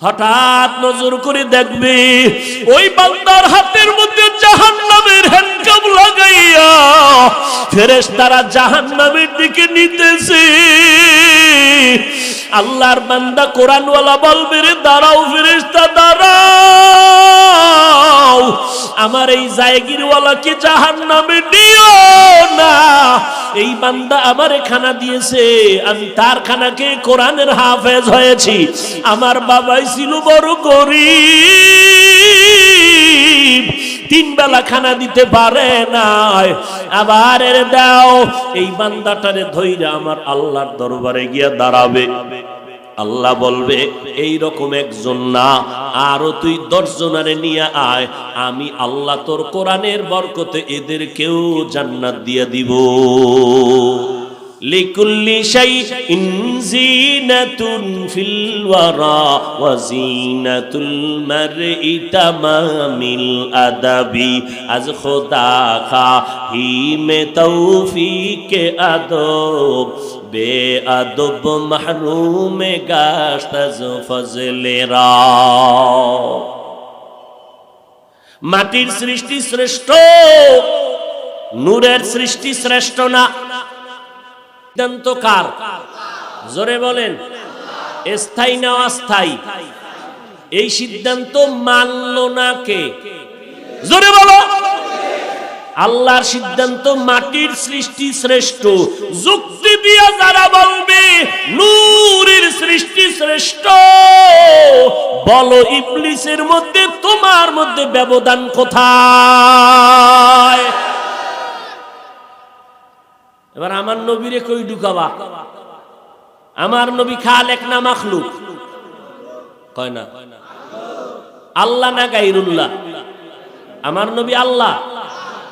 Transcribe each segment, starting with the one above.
হঠাৎ নজর করে দেখবে ওই বান্দার হাতের মধ্যে আল্লাহর বান্দা কোরআনওয়ালা বলবে দাঁড়াও ফেরেস্তা দাঁড়াও। আমার এই জায়গিরওয়ালাকে জাহান নামে দিও না? এই বান্দা আমারে খানা দিয়েছে। আমি তার খানাকে কোরআনের হাফেজ হয়েছি। আমার বাবাই ছিল বড় গরিব। বেলা খানা দিতে পারে নাই। আবার এর দাও, এই বান্দাটারে ধইরা আমার আল্লাহর দরবারে গিয়া দাঁড়াবে। আল্লাহ বলবে, এই রকম একজন না, আরও তুই দশজনারে নিয়ে আয়, আমি আল্লাহ তোর কোরআনের বরকতে এদেরকেও জান্নাত দিয়ে দিব। লিকুল্লি শাইইন জিনাতুন ফিল ওয়ারা ওয়া জিনাতুল মারই তামামিল আদাবি। আজ খোদা খাহি মে তৌফিকে আদব। বে আদব মাহরুম গাশত আজ ফজলেরা মাটির সৃষ্টি শ্রেষ্ঠ, নূরের সৃষ্টি শ্রেষ্ঠ না। সিদ্ধান্ত কার? জোরে বলেন। স্থায়ী না অস্থায়ী? এই সিদ্ধান্ত না কে? জোরে বলো। আল্লাহর সিদ্ধান্ত মাটির সৃষ্টি শ্রেষ্ঠ। যুক্তি দিয়া যারা বলবে, নূরের সৃষ্টি শ্রেষ্ঠ। বলো, ইবলিসের মধ্যে তোমার মধ্যে ব্যবধান কোথায়? এবার আমার নবীরে কই ঢুকাবা? আমার নবী খালেক না মাখলুক? কয় না। আল্লাহ না গাইরুল্লাহ? আমার নবী আল্লাহ।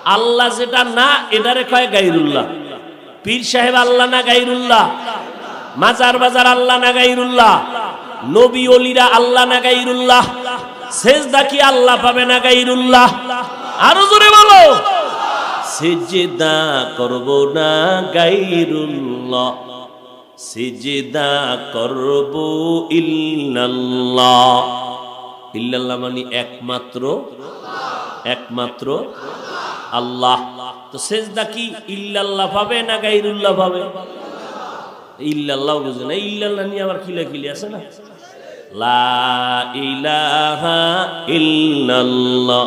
আল্লাহ যেটা না, এটারে কয় গাইরুল্লাহ। পীর সাহেব আল্লাহ না গাইরুল্লাহ? মাজার বাজার আল্লাহ না গাইরুল্লাহ? নবী অলিরা আল্লাহ না গাইরুল্লাহ? সেজদা কি আল্লাহ পাবে না গাইরুল্লাহ? আরও জোরে বলো। সিজদা করব না গাইরুল্লাহ সিজদা করব ইল্লাল্লাহ। ইল্লাল্লাহ মানে একমাত্র একমাত্র আল্লাহ। তো সেজদা কি ইল্লাল্লাহ পাবে না গাইরুল্লাহ পাবে? ইল্লাল্লাহ বুঝে না, ইল্লাল্লাহ নিয়ে আবার খিলে খিলে আছে না? লা ইলাহা ইল্লাল্লাহ।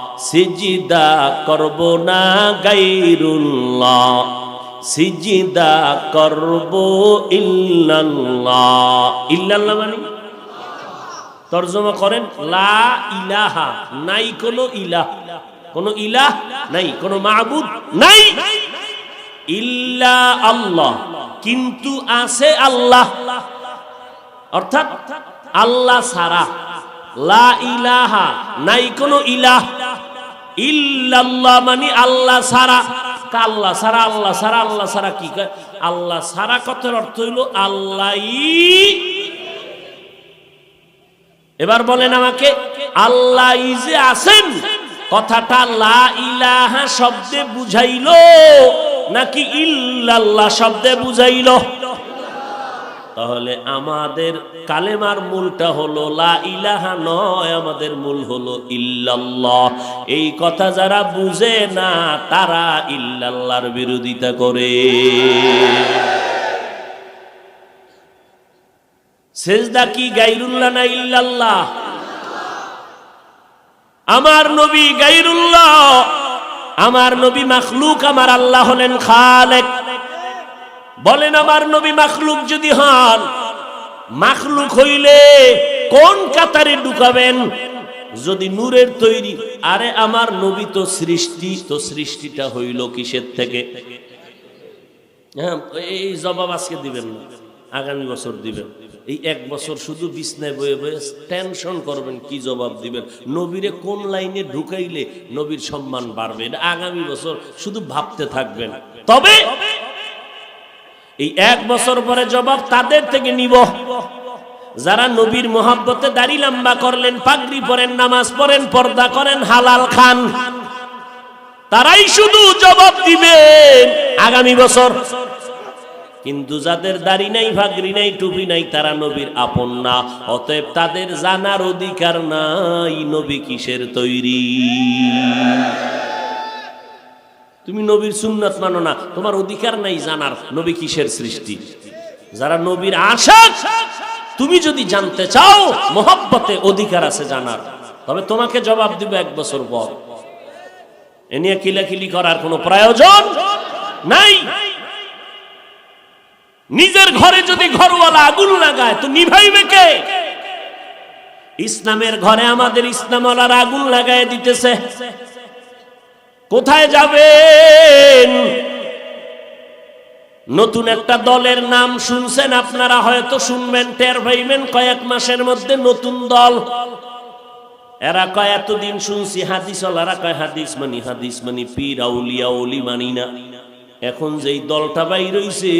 সিজিদা করব না গাইরুল্লাহ, সিজিদা করব ইল্লাল্লাহ। ইল্লাল্লাহ মানে? তর্জমা করেন, লা ইলাহা, নাই কোনো ইলাহ। কোন ইলাহ নাই, কোন মাহবুদ নাই। ইল্লা আল্লাহ, কিন্তু আছে আল্লাহ। অর্থাৎ আল্লাহ সারা লা ইলাহা, নাই কোনো ইলাহ। ইল্লাল্লাহ মানে আল্লাহ সারা আল্লাহ সারা আল্লাহ সারা আল্লাহ সারা কি আল্লাহ সারা কথার অর্থ হইল আল্লাহ এবার বলেন আমাকে আল্লাহ যে আছেন, কথাটা লা ইলাহা শব্দে বুঝাইল, নাকি ইল্লাল্লাহ শব্দে বুঝাইল? তাহলে আমাদের কালেমার মূলটা হলো লা ইলাহা নয়, আমাদের মূল হলো ইল্লাল্লাহ। এই কথা যারা বুঝে না, তারা ইল্লাল্লাহর বিরোধিতা করে। সেজদা কি গাইরুল্লাহ না ইল্লাল্লাহ? আমার নবী গাইরুল্লাহ, আমার নবী মাখলুক, আমার আল্লাহ হলেন খালেক। বলেন আমার নবী মাখলুক যদি হন, মাখলুক হইলে কোন কাতারে ঢুকাবেন? যদি নূরের তৈরি, আরে আমার নবী তো সৃষ্টি, তো সৃষ্টিটা হইল কিসের থেকে? হ্যাঁ এই জবাব আজকে দিবেন না, আগামী বছর দিবেন। এই এক বছর শুধু বিছনায় বয়ে বয়ে টেনশন করবেন, কি জবাব দিবেন? নবীরে কোন লাইনে ঢুকাইলে নবীর সম্মান বাড়বে? আগামী বছর শুধু ভাবতে থাকবেন। তবে এই এক বছর পরে জবাব তাদের থেকে নিব। যারা নবীর মোহাব্বতে দাড়ি লম্বা করলেন, পাগড়ি পরেন, নামাজ পড়েন, পর্দা করেন, হালাল খান, তারাই শুধু জবাব দিবেন আগামী বছর। কিন্তু যাদের দাড়ি নাই ভাগরি নাই, টুপি নাই, তারা নবীর আপন না। অতএব তাদের জানার অধিকার নাই, নবী কিসের তৈরি? তুমি নবীর সুন্নাত মানো না, তোমার অধিকার নাই জানার, নবী কিসের সৃষ্টি? যারা নবীর আশা, তুমি যদি জানতে চাও, মোহাব্বতে অধিকার আছে জানার, তবে তোমাকে জবাব দিবে এক বছর পর। এ নিয়ে কিলাকিলি করার কোনো প্রয়োজন নাই। নিজের ঘরে যদি ঘরওয়ালা আগুন লাগায়, তো নিভাইবে কে? ইসলামের ঘরে আমাদের ইসলামওয়ালার আগুন লাগায় দিতেছে। কোথায় যাবেন? নতুন একটা দলের নাম শুনছেন আপনারা, হয়তো শুনবেন, টের পাইবেন কয়েক মাসের মধ্যে নতুন দল। এরা কয়, এতদিন শুনছি হাদিস, ওলারা কয়, হাদিস মানি হাদিস মানি, পীর, আউলিয়া, ওলি মানি না। এখন যেই দলটা বাইর হইছে,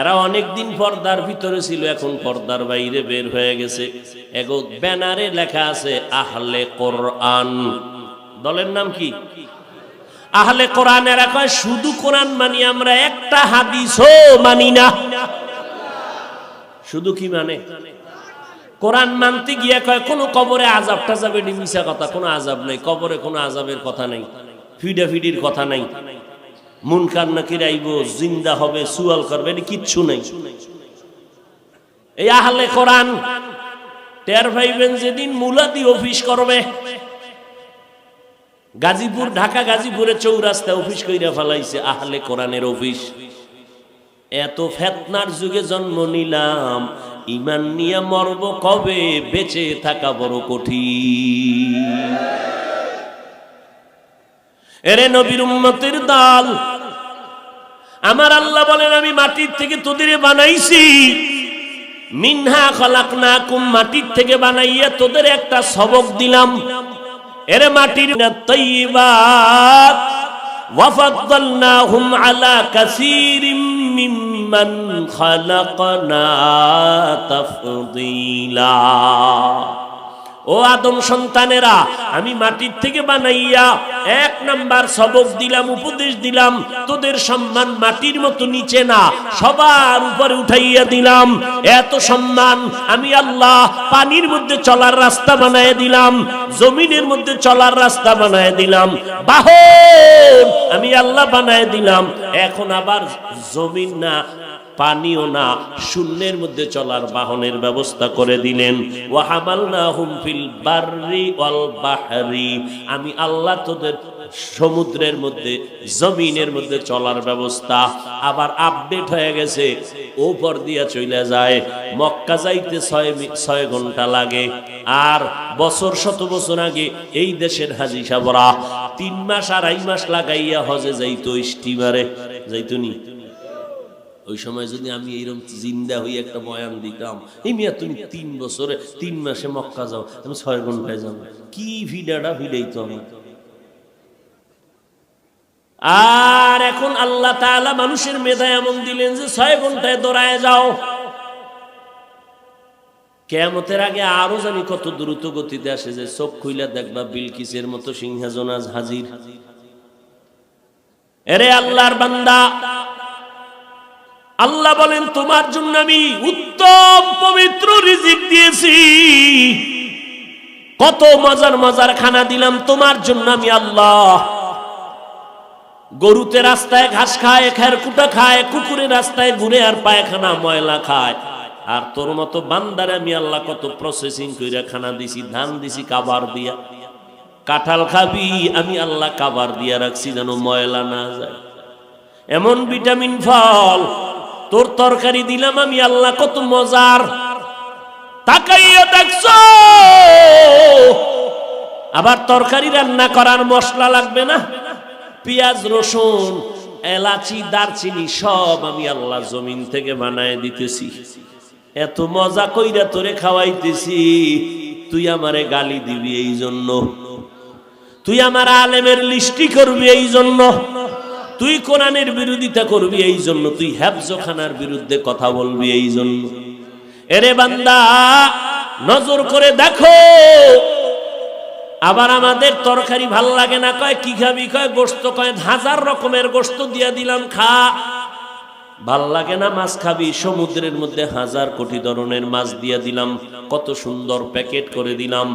এরা অনেক দিন পর্দার ভিতরে ছিল, এখন পর্দার বাইরে বের হয়ে গেছে। এগো ব্যানারে লেখা আছে, আহলে কোরআন। দলের নাম কি? আহলে কোরআন এরা কয় শুধু কোরআন মানি, আমরা একটা হাদিসও মানি না। শুধু কি মানে? কোরআন মানতে গিয়ে কয়, কোনো কবরে আজাব টাজাব এটি মিশা কথা, কোনো আজাব নেই, কবরে কোনো আজাবের কথা নাই, ফিডা ফিডির কথা নাই। মুন মুনকার নাকির রাইব, জিন্দা হবে, সুয়াল করবে, এটি কিচ্ছু নাই। এই আহলে কোরআন, টের ভাইবেন যেদিন মুলাদি অফিস করবে গাজীপুর, ঢাকা গাজীপুরে চৌরাস্তা অফিস কইরা ফেলাইছে, আহলে কোরআনের অফিস। এত ফেতনার যুগে জন্ম নিলাম, ইমান নিয়ে মরব কবে? বেঁচে থাকা বড় কঠিন। এরে নবীর উম্মতের দল, আমার আল্লাহ বলেন, আমি মাটির থেকে তোদের বানাইছি। মিনহা খলাকনা কুম মাটির থেকে বানাইয়া তোদের একটা সবক দিলাম। এরে মাটির তৈবাত وفضلناهم على كثير ممن خلقنا تفضيلا ও আদম সন্তানেরা, আমি মাটির থেকে বানাইয়া এক নাম্বার সবক দিলাম, উপদেশ দিলাম, তোদের সম্মান মাটির মতো নিচে না, সবার উপরে উঠাইয়া দিলাম। এত সম্মান আমি আল্লাহ পানির মধ্যে চলার রাস্তা বানায় দিলাম, জমিনের মধ্যে চলার রাস্তা বানায় দিলাম, বাহন আমি আল্লাহ বানায় দিলাম। এখন আবার জমিন না পানিও না, শূন্যের মধ্যে চলার বাহনের ব্যবস্থা করে দিলেন। আমি আল্লাহ তোদের সমুদ্রের মধ্যে, জমিনের মধ্যে চলার ব্যবস্থা। আবার আপডেট হয়ে গেছে, ওপর দিয়া চলে যায়। মক্কা যাইতে ছয় ছয় ঘণ্টা লাগে। আর বছর শত বছর আগে এই দেশের হাজি সাবরা তিন মাস আড়াই মাস লাগাইয়া হজে যাইতো স্টিমারে। যাইতো নি? ওই সময় যদি আমি এইরকম জিন্দা হয়ে একটা বয়ান দিতাম এই মিয়া, তুমি তিন বছরে তিন মাসে মক্কা যাও, আমি ছয় ঘন্টায় যাব। কি ভিডাটা ভিড়াইতো আমি। আর এখন আল্লাহ তাআলা মানুষের মেধা এমন দিলেন যে, ছয় ঘন্টায় দৌড়ায় যাও। কেমতের আগে আরও জানি কত দ্রুত গতিতে আসে যে, চোখ খুইলা দেখবা বিলকিসের মতো সিংহাসন আজ হাজির। এরে আল্লাহর বান্দা আল্লাহ বলেন, তোমার জন্য আমি উত্তম পবিত্র রিজিক দিয়েছি। কত মজার মজার খানা দিলাম, তোমার জন্য আমি আল্লাহ। গরুতে রাস্তায় ঘাস খায়, খের কুটা খায়, কুকুরের রাস্তায় ঘুরে আর পায়খানা, ময়লা খায়। আর তোর মতো বান্দারে আমি আল্লাহ কত প্রসেসিং করে খানা দিছি, ধান দিছি, কাবার দিয়া। কাঁঠাল খাবি, আমি আল্লাহ কাবার দিয়া রাখছি যেন ময়লা না যায়। এমন ভিটামিন ফল তোর তরকারি দিলাম আমি, আল্লাহ কত মজার। তাকাইয়া দেখছ? আবার তরকারি রান্না করার মশলা লাগবে না? পেঁয়াজ, রসুন, এলাচি, দারচিনি সব আমি আল্লাহ জমিন থেকে বানায় দিতেছি। এত মজা কইরা তোরে খাওয়াইতেছি। তুই আমারে গালি দিবি এই জন্য তুই আমার আলেমের লিস্টি করবি এই জন্য তুই কোরআনের বিরোধিতা করবি এই জন্য, তুই হ্যাবজখানার বিরুদ্ধে কথা বলবি এই জন্য। এরে বান্দা, নজর করে দেখো। আবার আমাদের তরকারি ভালো লাগে না, কয় কি খাবি, কয় গোস্ত কয় হাজার রকমের গোস্ত দিয়া দিলাম, খা। ভালো লাগে না মাছ খাবি? সমুদ্রের মধ্যে হাজার কোটি ধরনের মাছ দিয়া দিলাম। কত সুন্দর প্যাকেট করে দিলাম।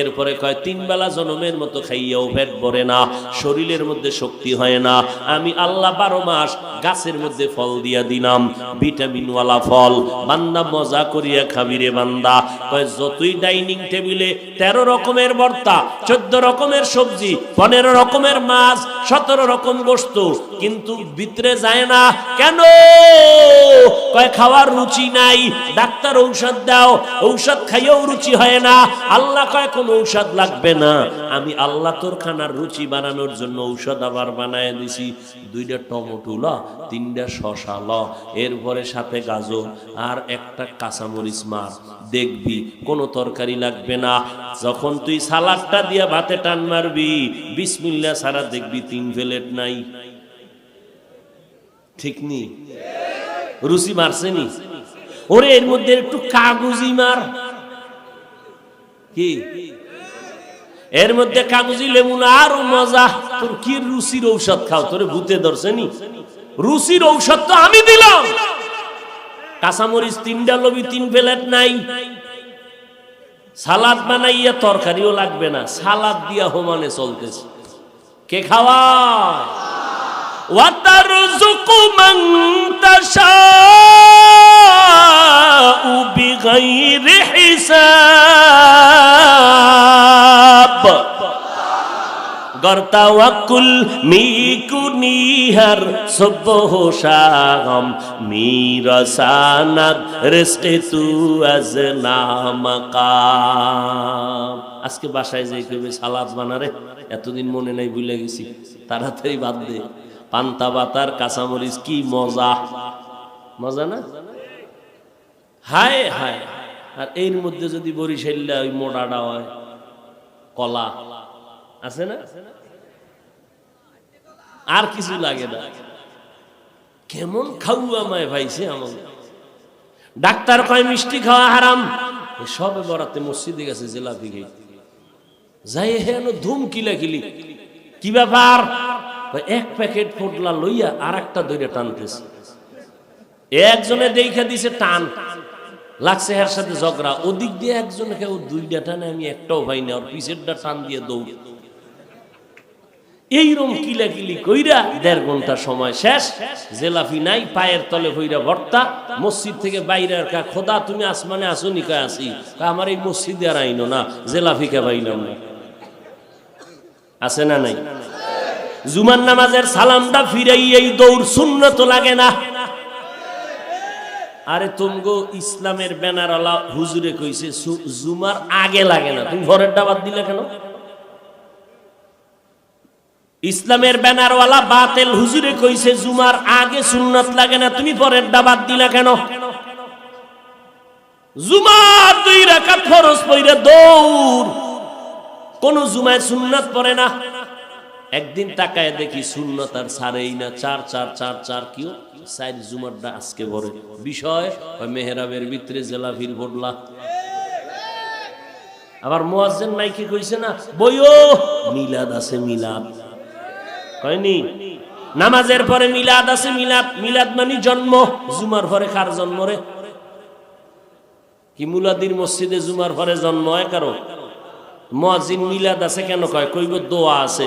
এরপরে কয়, তিন বেলা জনমের মতো খাইয়াও পেট ভরে না, শরীরের মধ্যে শক্তি হয় না। আমি আল্লাহ বারো মাস গাছের মধ্যে ফল দিয়া দিলাম, ভিটামিনওয়ালা ফল। বান্দা মজা করিয়া খাবি রে বান্দা। কয়, যতই ডাইনিং টেবিলে তেরো রকমের ভর্তা, চোদ্দ রকমের সবজি, পনেরো রকমের মাছ, সতেরো রকম গোস্ত কিন্তু ভিতরে যায় না। কেন? কয়, খাওয়ার রুচি নাই। ডাক্তার ঔষধ দাও। ঔষধ খাইয়েও রুচি হয় না। আল্লাহ কয়, কোন ঔষধ লাগবে না। আমি আল্লাহ তোর খানার রুচি বানানোর জন্য ঔষধ আবার বানায় দিছি। দুইটা টমেটো ল, তিনটা শশা ল, এরপরে সাথে গাজর আর একটা কাঁচামরিচ মার দেখবি, কোনো তরকারি লাগবে না। যখন তুই সালাদটা দিয়ে ভাতে টান মারবি বিসমিল্লা সারা দেখবি তিন প্লেট নাই। ঠিক নি রুচি মারছেনি ওরে, এর মধ্যে একটু কাগজি মার। কি? এর মধ্যে কাগজি, লেবু না, আরও মজা। তোর কি রুচির ঔষধ খাও? তোরে ভূতে ধরছেনি রুচির ঔষধ তো আমি দিলাম। কাঁচামরিচ তিনটা লবি তিন প্লেট নাই। সালাদ বানাইয়া তরকারিও লাগবে না। সালাদ দিয়া হোমানে চলতেছে। কে খাওয়ায়? وترزق من تشاء بغير حساب গর্তাওয়াকুল মিকুনিহার সব্বহ শাগম মিরসানাত রেস্টে তু আজ নামাকাম আজকে বাসায় যাই কইবে সালাদ বানারে এতদিন মনে নাই ভুলে গেছি তাড়াতাড়ি বাদ দে পান্তা বাতার কাঁচামরিচ কি মজা? মজা না? হায় হায় আর এর মধ্যে যদি বরিশাল্লা ওই মোটাটা হয়, কলা, আছে না? আর কিছু লাগে না। কেমন খাওয়া মায় ভাইছে আমাকে ডাক্তার কয়, মিষ্টি খাওয়া হারাম। সবে বরাতে মসজিদে গেছে জেলাপি খেয়ে। যাই হেন ধুম কিলা কিলি কি ব্যাপার? এক প্যাকেট ফোটলা লইয়া আর একটা দইটা টানতেছে। একজনে দেখা দিছে টান। লাগছে এর সাথে ঝগড়া। ওদিক দিয়ে একজনে কেউ দুইটা টানে, আমি একটাও পাই না। ওর পিছেরটা টান দিয়ে দৌড়। এইরকম কিলাকিলি কইরা দেড় ঘণ্টা সময় শেষ। জেলাফি নাই, পায়ের তলে হইরা ভর্তা। মসজিদ থেকে বাইরে কা, খোদা, তুমি আসমানে আসো নি নিকা আসি? আমার এই মসজিদে আর আইনো না, জেলাফি কে পাইলাম না। আছে না নাই? জুমার নামাজের সালামটা ফিরাই এই দৌড় শূন্য তো লাগে না। আরে তুমগো ইসলামের ব্যানারওয়ালা হুজুরে কইছে জুমার আগে লাগে না। তুমি ঘরের ডাবাত দিলে কেন? ইসলামের ব্যানারওয়ালা বাতেল হুজুরে কইছে, জুমার আগে সুন্নত লাগে না। তুমি পরের ডাবাত দিলে কেন? জুমার দুই রাকাত ফরজ পইরা দৌড়। কোন জুমায় সুন্নত পড়ে না। একদিন তাকায় দেখি শূন্য আর ছাড়েই না। চার চার চার চার কিও? সাইড জুমারটা আজকে ভরে বিষয়। মেহরাবের ভিতরে জেলাভির ভরলা। আবার মোয়াজ্জেন মাইকে কইছে না, বইও, মিলাদ আছে মিলাদ। কয়নি? নামাজের পরে মিলাদ আছে মিলাদ। মিলাদ মানে জন্ম, জুমার পরে কার জন্ম রে? কি মুলাদির মসজিদে জুমার পরে জন্ম হয় কারও মজিন মিলাদ আছে কেন কয়? কইব দোয়া আছে।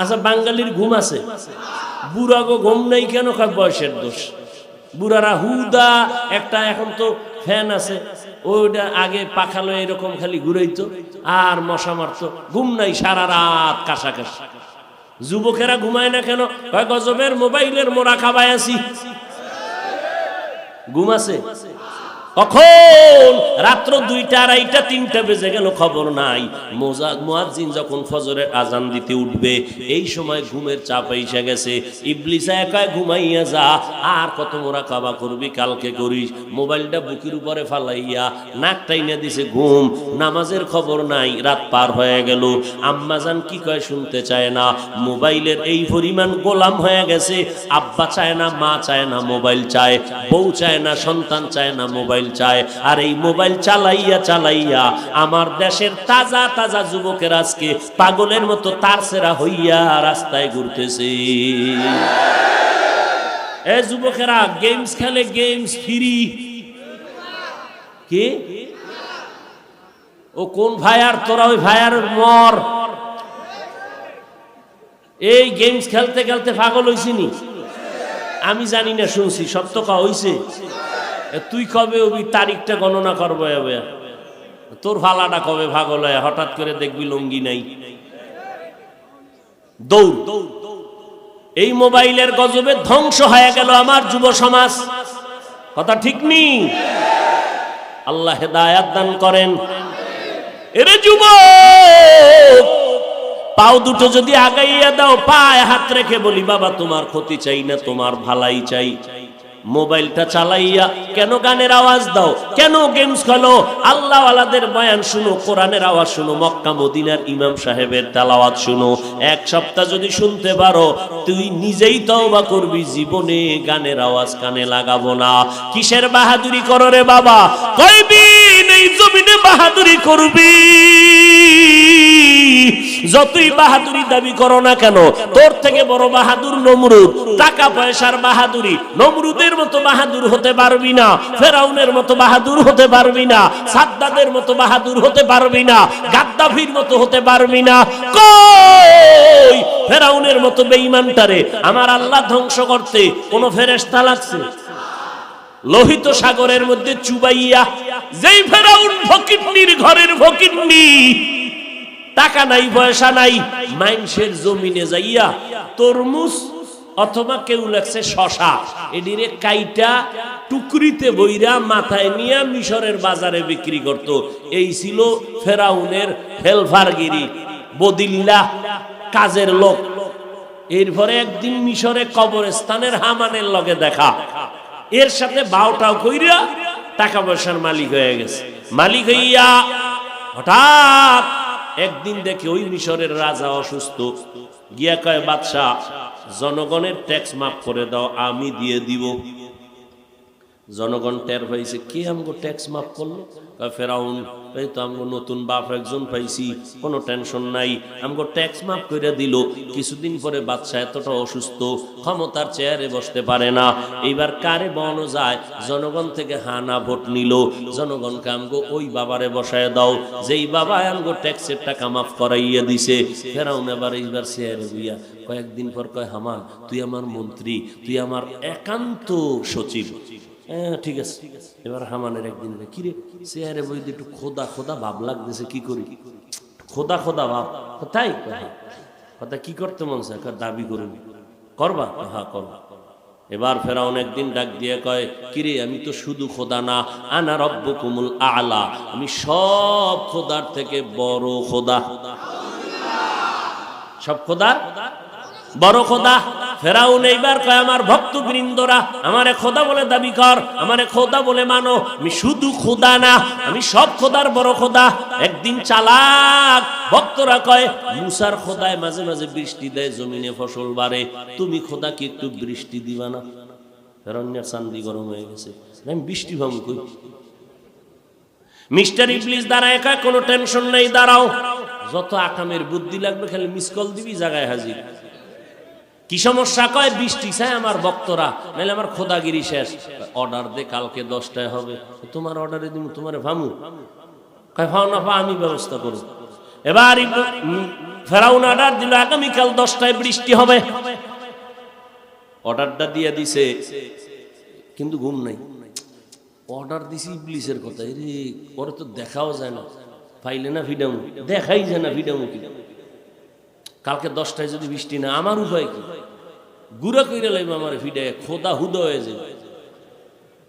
আচ্ছা বাঙালির ঘুম আছে। বুড়াগো ঘুম নাই কেন কয় বয়সের দোষ? বুড়ারা হুদা, একটা এখন তো ফ্যান আছে, ওইটা আগে পাখালো এরকম খালি ঘুরাইতো, আর মশা মারতো, ঘুম নাই সারা রাত কাশা কাশা যুবকেরা ঘুমায় না কেন? গজবের মোবাইলের মোরা খাবায় আছি। ঘুম আছে? কখন? রাত্র দুইটা, আড়াইটা, তিনটা বেজে গেল, খবর নাই। মোজা মুয়াজ্জিন যখন ফজরের আজান দিতে উঠবে, এই সময় ঘুমের চাপ এসে গেছে। ইবলিসা একাই ঘুমাইয়া যা, আর কত মোরা কাবা করবি কালকে করিস? মোবাইলটা বুকের উপরে ফালাইয়া নাক টাইনা দিছে, ঘুম। নামাজের খবর নাই, রাত পার হয়ে গেল। আম্মাজান কি কয় শুনতে চায় না। মোবাইলের এই পরিমাণ গোলাম হয়ে গেছে। আব্বা চায় না, মা চায় না, মোবাইল চায়। বউ চায় না, সন্তান চায় না মোবাইল চায়। আর এই মোবাইল চালাইয়া চালাইয়া আমার দেশের তাজা তাজা যুবকের আজকে পাগলের মতো তার সেরা হইয়া রাস্তায় ঘুরতেছে। এ যুবকেরা গেমস খেলে গেমস ফ্রি ও কোন তোরা ওই ভাইয়ার মর। এই গেমস খেলতে খেলতে পাগল হইছিনি? আমি জানি না, শুনছি, সত্য কা হইছে? তুই কবে ওই তারিখটা গণনা করব এবার তোর ফালাটা কবে পাগল হয় হঠাৎ করে দেখবি লঙ্গি নাই। দৌড়। এই মোবাইলের গজবে ধ্বংস হয়ে গেল আমার যুব সমাজ। কথা ঠিক নি? আল্লাহ হেদায়াত দান করেন। এরে যুব পাও দুটো যদি আগাইয়া দাও, পায়ে হাত রেখে বলি, বাবা, তোমার ক্ষতি চাই না, তোমার ভালাই চাই। মোবাইলটা চালাইয়া, কেন গানের আওয়াজ দাও? কেন গেমস খেলো? আল্লাহ আলাদের বয়ান শুনো, কোরআনের আওয়াজ শুনো, মক্কা মদিনার ইমাম সাহেবের তালাওয়াত শুনো। এক সপ্তাহ যদি শুনতে পারো, তুই নিজেই তওবা করবি, জীবনে গানের আওয়াজ কানে লাগাবো না। কিসের বাহাদুরি করো রে বাবা? কয়দিন এই জমিনে বাহাদুরি করবি? যতই বাহাদুরি দাবি করো না কেন, তোর থেকে বড় বাহাদুর নমরুদ। টাকা পয়সার বাহাদুরি, নমরুদের মতো বাহাদুর হতে পারবি না, ফেরাউনের মতো বাহাদুর হতে পারবি না, সাদ্দাদের মতো বাহাদুর হতে পারবি না, গাদ্দাফির মতো হতে পারবি না। কই? ফেরাউনের মতো বেঈমানটারে আমার আল্লাহ ধ্বংস করতে কোন ফেরেশতা লাগছে? লোহিত সাগরের মধ্যে চুবাইয়া, যেই ফেরাউন ফকিন্নির ঘরের ফকিন্নি টাকা নাই, পয়সা নাই মাইনসের জমিনে যাইয়া তরমুজ অথবা কেউ লাগছে শশা এডিরে কাইটা টুকরিতে বইরা মাথায় নিয়ে মিশরের বাজারে বিক্রি করত। এই ছিল ফেরাউনের হেলফারগিরি, বদিল্লা কাজের লোক। এরপরে একদিন মিশরে কবরস্থানের হামানের লগে দেখা। এর সাথে বাউটাও কইরা টাকা পয়সার মালিক হয়ে গেছে। মালিক হইয়া হঠাৎ একদিন দেখে ওই মিশরের রাজা অসুস্থ। গিয়া কয়, বাদশাহ, জনগণের ট্যাক্স মাফ করে দাও, আমি দিয়ে দিব। জনগণ টের পাইছে, কে আমগো ট্যাক্স মাফ করল? ফেরাউন, এই তো আমগো নতুন বাপ একজন পাইছি, কোনো টেনশন নাই, আমগো ট্যাক্স মাফ করে দিল। কিছুদিন পরে বাচ্চা এতটা অসুস্থ, ক্ষমতার চেয়ারে বসতে পারে না। এইবার কারে বনো যায়? জনগণ থেকে হানা ভোট নিল। জনগণকে আমগো ওই বাবারে বসায় দাও, যেই বাবা আমগো ট্যাক্সের টাকা মাফ করাইয়া দিছে। ফেরাউন এবার এইবার চেয়ারে বুইয়া কয়েকদিন পর কয় হামান তুই আমার মন্ত্রী, তুই আমার একান্ত সচিব। হ্যাঁ ঠিক আছে। এবার হামানের একদিন কিরে চেয়ারে বই একটু খোদা খোদা ভাব লাগতেছে, কি করি? খোদা খোদা ভাব। তাই। কথা কি করতে মন চায়? দাবি করবি করবা? হ্যাঁ করবা। এবার ফেরাউন একদিন ডাক দিয়ে কয় কিরে আমি তো শুধু খোদা না, আনা রব্ব কুমুল আলা। আমি সব খোদার থেকে বড় খোদা। সব খোদা বড় খোদা? ফেরাউন এইবার কয়, আমার ভক্ত বৃন্দরা আমারে খোদা বলে দাবি কর, আমারে খোদা বলে মানো, আমি শুধু খোদা না, আমি সব খোদার বড় খোদা। একদিন চালাক ভক্তরা কয়, মুসার খোদায় মাঝে মাঝে বৃষ্টি দেয়, জমিনে ফসল বাড়ে, তুমি খোদা কি একটু বৃষ্টি দিবা না? ফেরাউনের চান্দি গরম হয়ে গেছে। আমি বৃষ্টি ভাবু কই? মিস্টার ইবলিস দাঁড়ায় কোনো টেনশন নেই, দাঁড়াও। যত আকামের বুদ্ধি লাগবে, খালি মিস কল দিবি, জায়গায় হাজির। কি সমস্যা? কয়, বৃষ্টি চাই আমার ভক্তরা। নাহলে আমার খোদাগিরি শেষ। অর্ডার দে, কালকে দশটায় হবে। তোমার অর্ডারে দিব তোমার ভামু। কয় ফাও না আমি ব্যবস্থা করব। এবার ফেরাউন অর্ডার দিল, আগামীকাল দশটায় বৃষ্টি হবে। অর্ডারটা দিয়ে দিছে। কিন্তু ঘুম নাই। অর্ডার দিছি ইবলিসের কথা রে ওরা তো দেখাও যায় না। পাইলে না ফিডামু দেখাই যায় না ফিডামু কি? কালকে দশটায় যদি বৃষ্টি না, আমার উপায় কি? গুড়া কইরে লাইব আমার ফিডায় খোদা হুদ হয়ে যাবে।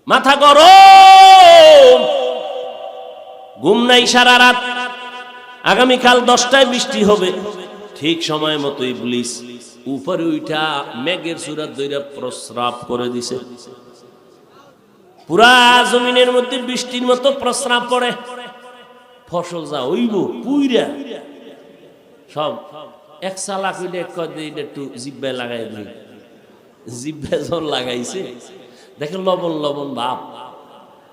মাথা গরম! ঘুম নাই সারা রাত। আগামীকাল দশটায় বৃষ্টি হবে। ঠিক সময় মতো ইবলিস উপরে উঠা মেঘের সুরাত দইরা প্রস্রাব করে দিছে। পুরা জমিনের মধ্যে বৃষ্টির মতো প্রস্রাব পড়ে। ফসল যা হইব, পুইরা। সব এক লাগাই লাগাইছে দেখে লবণ লবণ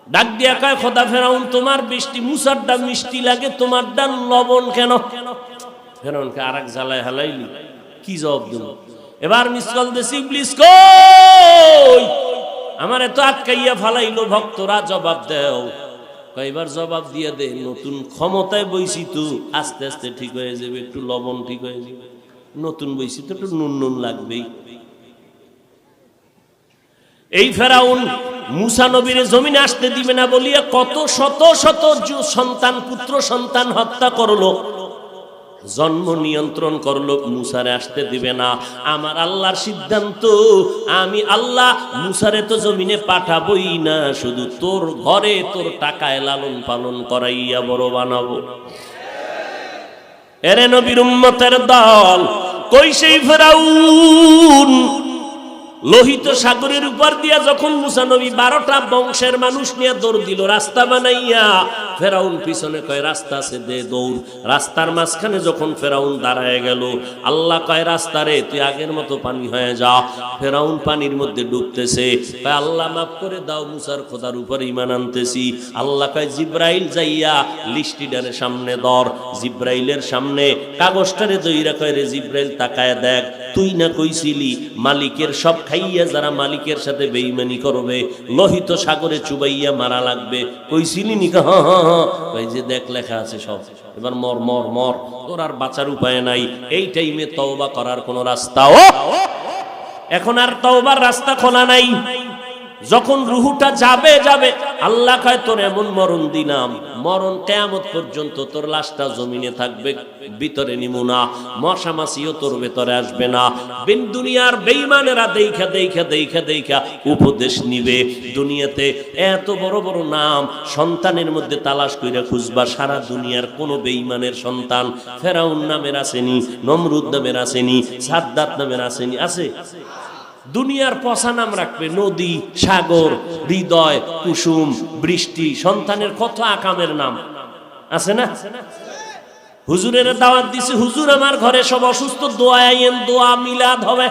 ডাক দিয়া মিষ্টি লাগে, তোমার ডাল লবণ কেন? ফেরাউনকে আর এক জ্বালায় হালাইলি। কি জবাব দিল? এবার কল ইবলিস কই? আমার এত আটকাইয়া ফালাইলো, ভক্তরা জবাব দেও। কয়বার জবাব দিয়ে দে, নতুন ক্ষমতায় বইছি তো, আস্তে আস্তে ঠিক হয়ে যাবে, একটু লবণ ঠিক হয়ে যাবে। নতুন বইছি তো, একটু নুন নুন লাগবেই। এই ফেরাউন মুসা নবীর জমিনে আসতে দিবে না বলিয়া কত শত শত সন্তান, পুত্র সন্তান হত্যা করল। জন্ম নিয়ন্ত্রণ করল, মুসারে আসতে দিবে না। আমার আল্লাহর সিদ্ধান্ত, আমি আল্লাহ মুসারে তো জমিনে পাঠাবই না, শুধু তোর ঘরে তোর টাকায় লালন পালন করাইয়া বড় বানাবো। এরে নবীর উম্মতের দল, কই সেই ফেরাউন? লোহিত সাগরের উপর দিয়া যখন মুসা নবী বারোটা বংশের মানুষ নিয়ে দৌড় দিল, রাস্তা বানাইয়া ফেরাউন পিছনে কয়, রাস্তা আছে দে দৌড়। রাস্তার মাঝখানে যখন ফেরাউন দাঁড়ায় গেল, আল্লাহ কয় রাস্তারে তুই আগের মতো পানি হয়ে যা। ফেরাউন পানির মধ্যে ডুবতেছে, কয়, আল্লাহ মাফ করে দাও, মুসার খোদার উপর ইমান আনতেছি। আল্লাহ কয়, জিব্রাইল যাইয়া লিস্টিডারের সামনে দর। জিব্রাইলের সামনে কাগজটারে দইরা কয়, রে জিব্রাইল, তাকায় দেখ, তুই না কইছিলি মালিকের সব খাইয়া যারা মালিকের সাথে বেইমানি করবে, লোহিত সাগরে চুবাইয়া মারা লাগবে। কইছিলি নিকা হ্যাঁ ভাই যে দেখ, লেখা আছে সব। এবার মর মর মর। তোর আর বাঁচার উপায় নাই। এই টাইমে তওবা করার কোনো রাস্তাও এখন আর তওবার রাস্তা খোলা নাই। যখন রুহুটা যাবে যাবে, আল্লাহ কয়, তোর এমন মরণ দিলাম। মরণ কেয়ামত পর্যন্ত তোর লাশটা জমিনে থাকবে, ভিতরে নিমুনা মশা মাছিও তোর ভেতরে আসবে না। বিন দুনিয়ার বেইমানেরা দেখা দেখা দেখা দেখা উপদেশ নিবে। দুনিয়াতে এত বড় বড় নাম, সন্তানের মধ্যে তালাশ কইরা খুঁজবা, সারা দুনিয়ার কোন বেইমানের সন্তান ফেরাউন নামের আসেনি, নমরুদ নামের আসেনি, সাদ্দাত নামের আসেনি, আছে? দুনিয়ার পচা নাম রাখবে, নদী, সাগর, হৃদয়, কুসুম, বৃষ্টি, সন্তানের কত আকামের নাম। আছে না? হুজুরের দাওয়াত দিছে, হুজুর আমার ঘরে সব অসুস্থ, দোয়া আইয়েন, দোয়া মিলাদ হবে।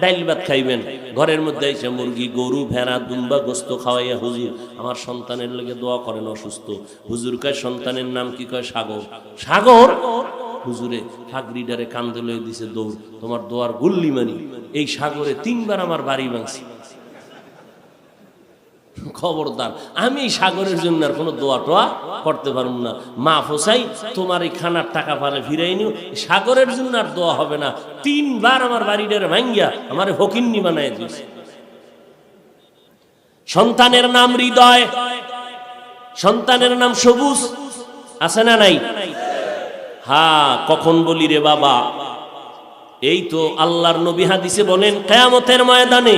ডাইল ভাত খাইবেন। ঘরের মধ্যে এসে মুরগি, গরু, ভেড়া, দুম্বা, গোস্ত খাওয়াইয়া হুজুর, আমার সন্তানের লেগে দোয়া করেন অসুস্থ। হুজুর কয়, সন্তানের নাম কি কয়? সাগর। সাগর? হুজুরে হাগরিডারে কান্দে লয়ে দিছে দৌড়। তোমার দোয়ার গুল্লি মানি। এই সাগরে তিনবার আমার বাড়ি ভাঙছি। খবরদার, আমি এই সাগরের জন্য আর কোনো দোয়া টোয়া করতে পারব না। মা ফোসাই, তোমার এই খানার টাকা পালে ফিরাই নিও সাগরের জন্য আর দোয়া হবে না। তিনবার আমার বাড়িটার ভাঙ্গিয়া আমার হকিন্নি বানাই দিয়েছে সন্তানের নাম হৃদয়, সন্তানের নাম সবুজ, আছে না নাই? হ্যাঁ কখন বলি রে বাবা? এই তো আল্লাহর নবী হাদিসে বলেন, কেয়ামতের ময়দানে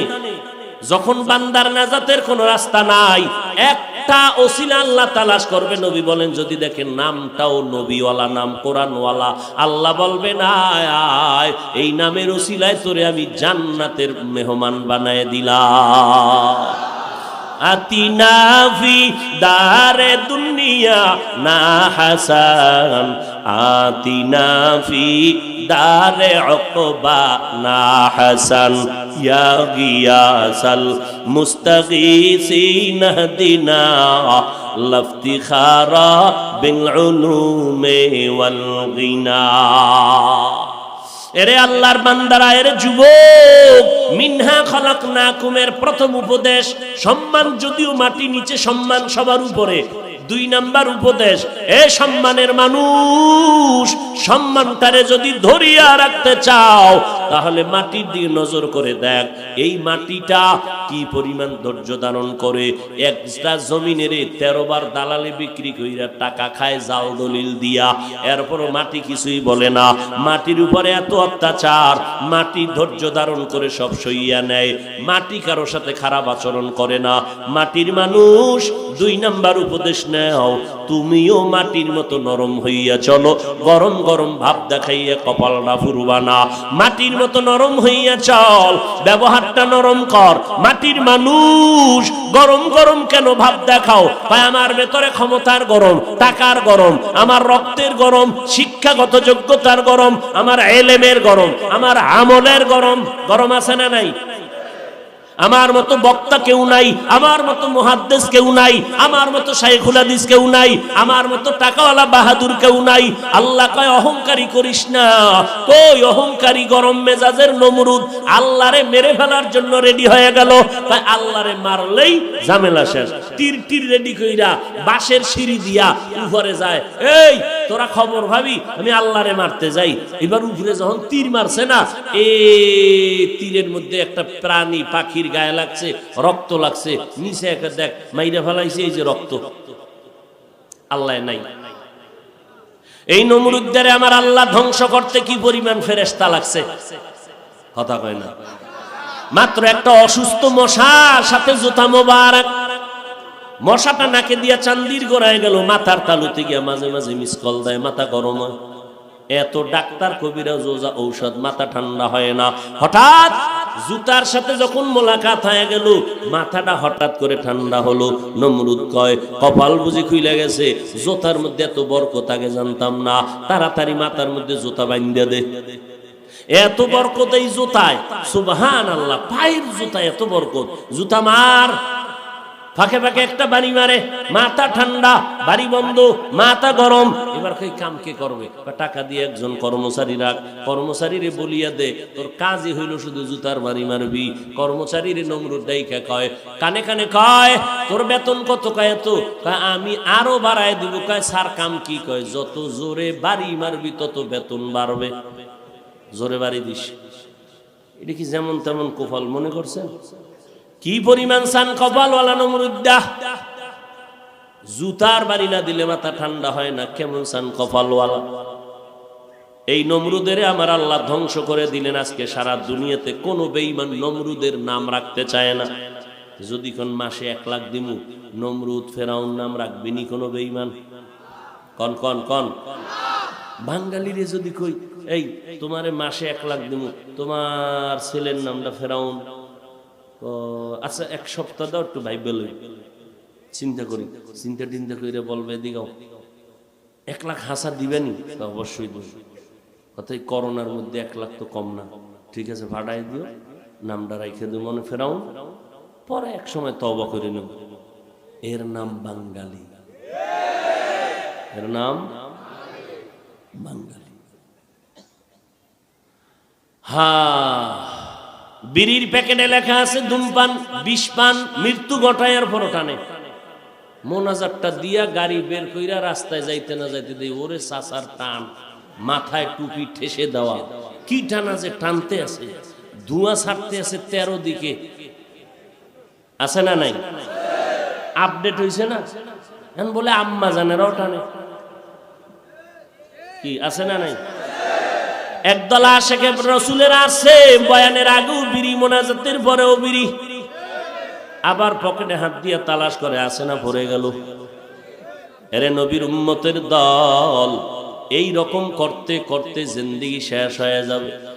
যখন বান্দার নাজাতের কোনো রাস্তা নাই, একটা ওসিলা আল্লাহ তালাশ করবে। নবী বলেন, যদি দেখেন নামটাও নবীওয়ালা, নাম কোরআনওয়ালা, আল্লাহ বলবে না আয়, এই নামের ওসিলায় তোরে আমি জান্নাতের মেহমান বানায় দিলাম। آتنا في دار الدنيا نا حسن آتنا في دار عقبا نا حسن يا غياس المستغيثين اهدنا لافتخارا بالعلوم والغنى এরে আল্লাহর বান্দারা, এরে যুবক, মিনহা খালাক নাকুমের প্রথম উপদেশ, সম্মান যদিও মাটি নিচে সম্মান সবার উপরে। দুই নাম্বার উপদেশ, এ সম্মানের মানুষ সম্মানটারে যদি ধরিয়া রাখতে চাও, তাহলে মাটির দিকে নজর করে দেখ, এই মাটিটা কি পরিমাণ ধৈর্য ধারণ করে। একটা জমিনের তেরো বার দালালে বিক্রি কইরা টাকা খায় জাল দলিল দিয়া। এরপরও মাটি কিছুই বলে না। মাটির উপরে এত অত্যাচার, মাটি ধৈর্য ধারণ করে সব সইয়া নেয়। মাটি কারোর সাথে খারাপ আচরণ করে না। মাটির মানুষ দুই নাম্বার উপদেশ নেও, তুমিও মাটির মতো নরম হইয়া চলো। গরম গরম ভাব দেখাইয়া কপালটা ফুরবা না। মাটির মতো নরম হইয়া চল, ব্যবহারটা নরম কর। মাটির মানুষ, গরম গরম কেন ভাব দেখাও? ভাই, আমার ভেতরে ক্ষমতার গরম, টাকার গরম, আমার রক্তের গরম, শিক্ষাগত যোগ্যতার গরম, আমার এলেমের গরম, আমার আমলের গরম। গরম আছে না নাই? আমার মতো বক্তা কেউ নাই, আমার মতো মহাদ্দেশ কেউ নাই, আমার মতো শাইখুল হাদিস কেউ নাই, আমার মতো টাকাওয়ালা বাহাদুর কেউ নাই। আল্লাহ কয়, অহংকারী করিস না। কই অহংকারী গরম মেজাজের নমরুদ? আল্লাহরে মেরে ফেলার জন্য রেডি হয়ে গেল। তাই আল্লাহরে মারলেই ঝামেলা শেষ। তীর তীর রেডি কইরা বাঁশের সিঁড়ি দিয়া উপরে যায়। এই, তোরা খবর ভাবি, আমি আল্লাহরে মারতে যাই। এবার উপরে যখন তীর মারছে না, এ তীরের মধ্যে একটা প্রাণী পাখির গায়ে লাগছে, রক্ত লাগছে, নিচে একটা দেখ, মাইরা ফেলাইছে এই যে রক্ত। আল্লাহ নাই। এই নমরুদ্দারে আমার আল্লাহ ধ্বংস করতে কি পরিমাণ ফেরেস্তা লাগছে? কথা কয় না। মাত্র একটা অসুস্থ মশার সাথে জুতা মোবারক। মশাটা নাকে দিয়া চান্দির গোড়ায় গেল, মাথার তালুতে গিয়া মাঝে মাঝে মিস কল দেয়, মাথা গরম এত ডাক্তার কবিরা যোজা ঔষধ, মাথা ঠান্ডা হয় না। হঠাৎ জুতার সাথে যখন মোলাকাত হয়ে গেল, মাথাটা হঠাৎ করে ঠান্ডা হলো। নমরুদ কয়, কপাল বুঝি খুইলে গেছে, জোতার মধ্যে এত বরকত আগে জানতাম না, তাড়াতাড়ি মাথার মধ্যে জুতা বাইন্দা দে। এত বরকত এই জুতায় সুবহান আল্লাহ পায়ের জুতা এত বরকত। জুতা মার ফাঁকে ফাঁকে একটা বাড়ি মারে, মাথা ঠান্ডা, বাড়ি বন্ধ, মাথা গরম। এবার কই কাম কে করবে? টাকা দিয়ে একজন কর্মচারী রাখ, কর্মচারীরে বলিয়া দে, তোর কাজই হইল শুধু জুতার বাড়ি মারবি। কর্মচারীরে নমরুদ ডাইকা কয়, কানে কানে কয়, তোর বেতন কত? কয়, এত। আমি আরও বাড়ায় দিব। কয়, স্যার, কাম কি? কয়, যত জোরে বাড়ি মারবি, তত বেতন বাড়বে। জোরে বাড়ি দিস। এটা কি যেমন তেমন কোফল, মনে করছেন? কি পরিমাণ সান কপালওয়ালা নমরুদ্দা জুতার বাড়ি না দিলে মাথা ঠান্ডা হয় না, কেমন সান কপালওয়ালা? এই নমরুদের আমার আল্লাহ ধ্বংস করে দিলেন, আজকে সারা দুনিয়াতে কোনো বেইমান নমরুদের নাম রাখতে চায় না। যদি কোন মাসে এক লাখ দিমু, নমরুদ, ফেরাউন নাম রাখবিনি কোনো বেইমান কন কন কন। বাঙালিরে যদি কই, এই, তোমারে মাসে এক লাখ দিমু, তোমার ছেলের নামটা ফেরাউন। আচ্ছা এক সপ্তাহ দাও একটু ভাইবে লই চিন্তা করি, চিন্তা টিন্তা করে বলবে দিগাও এক লাখ হাসা দিবেনি অবশ্যই দেব। অতএব করোনার মধ্যে এক লাখ তো কম না। ঠিক আছে ভাড়াই দিও, নামটা রাইখে দিও মনে ফেরাও। পরে এক সময় তবা করে নেব এর নাম বাঙালি। এর নাম বাঙালি। হা বিড়ির প্যাকেটে লেখা আছে, ধূমপান, বিষ পান, মৃত্যু ঘটায়ার পর টানে মোনাজারটা দিয়া গাড়ি বের কইরা রাস্তায় যাইতে না যাইতে দেই, ওরে সাসার টান, মাথায় টুপি ঠেসে দেওয়া। কি টানা যে টানতে আছে, ধোঁয়া ছাড়তে আছে তেরো দিকে। আছে না নাই? আপডেট হয়েছে না? এখন বলে আম্মা জানেরাও টানে। কি, আছে না নাই? একদল আশেকে রসুলের আছে, বয়ানের আগেও বিড়ি, মোনাজাতের পরেও বিড়ি। আবার পকেটে হাত দিয়ে তালাশ করে আসে না পড়ে গেল? এরে নবীর উম্মতের দল, এই রকম করতে করতে জিন্দিগি শেষ হয়ে যাবে।